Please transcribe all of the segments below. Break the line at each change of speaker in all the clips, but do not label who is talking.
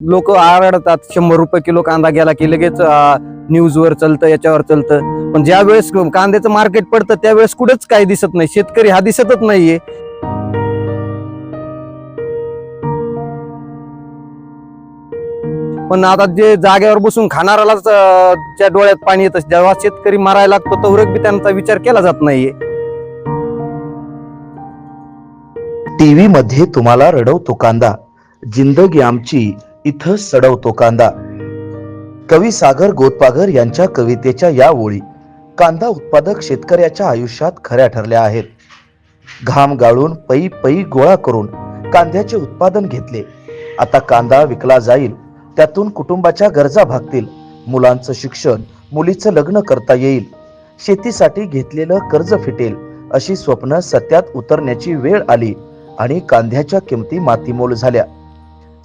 लोक आरडतात शंभर रुपये किलो कांदा गेला की लगेच न्यूजवर चालतं याच्यावर चालतं. पण ज्या वेळेस कांद्याचं मार्केट पडतं त्यावेळेस कुठेच काही दिसत नाही. शेतकरी हा दिसतच नाहीये. पण आता जे जागेवर बसून खाणाऱ्यालाच ज्या डोळ्यात पाणी येतं जेव्हा शेतकरी मारायला लागतो तेवढं बी त्यांचा विचार केला जात नाहीये.
टीव्ही मध्ये तुम्हाला रडवतो कांदा. जिंदगी आमची इथं सडवतो कांदा. कवी सागर गोतपागर यांच्या कवितेच्या या ओळी कांदा उत्पादक शेतकऱ्याच्या आयुष्यात खऱ्या ठरल्या आहेत. घाम गाळून पै पै गोळा करून कांद्याचे उत्पादन घेतले. आता कांदा विकला जाईल त्यातून कुटुंबाच्या गरजा भागतील मुलांचं शिक्षण मुलीचं लग्न करता येईल शेतीसाठी घेतलेलं कर्ज फिटेल अशी स्वप्न सत्यात उतरण्याची वेळ आली आणि कांद्याच्या किमती मातीमोल झाल्या.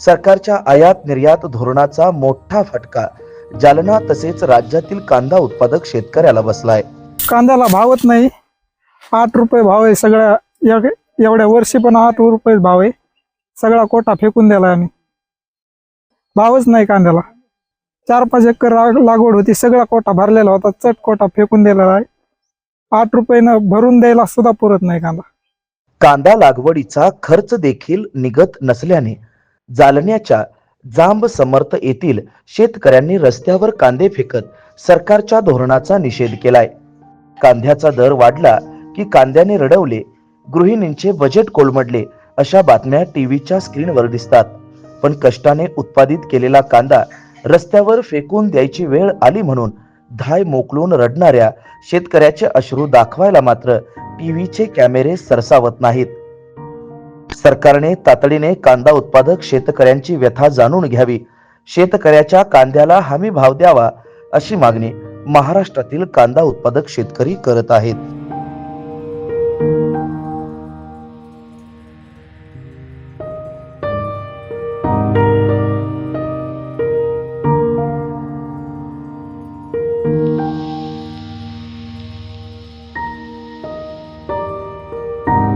सरकारच्या आयात निर्यात धोरणाचा मोठा फटका. जालना तसेच राज्यातील कांदा उत्पादक शेतकऱ्याला बसलाय.
कांद्याला भावच नाही. आठ रुपये भाव आहे सगळ्या एव- एवढ्या वर्षी पण आठ रुपये भाव आहे. सगळा कोटा फेकून दिला आम्ही. भावच नाही कांद्याला. चार पाच एकर लागवड होती सगळा कोटा भरलेला होता चट कोटा फेकून दिलेला आहे. आठ रुपयानं भरून द्यायला सुद्धा पुरत नाही कांदा.
कांदा लागवडीचा खर्च देखील निघत नसल्याने जालन्याच्या जांब समर्थ येथील शेतकऱ्यांनी रस्त्यावर कांदे फेकत सरकारच्या धोरणाचा निषेध केलाय. कांद्याचा दर वाढला की कांद्याने रडवले गृहिणींचे बजेट कोलमडले अशा बातम्या टीव्हीच्या स्क्रीनवर दिसतात. पण कष्टाने उत्पादित केलेला कांदा रस्त्यावर फेकून द्यायची वेळ आली म्हणून धाय मोकलून रडणाऱ्या शेतकऱ्याचे अश्रू दाखवायला मात्र टीव्हीचे कॅमेरे सरसावत नाहीत. सरकारने तातडीने कांदा उत्पादक शेतकऱ्यांची व्यथा जाणून घ्यावी. शेतकऱ्याच्या कांद्याला हमी भाव द्यावा अशी मागणी महाराष्ट्रातील कांदा उत्पादक शेतकरी करत आहेत.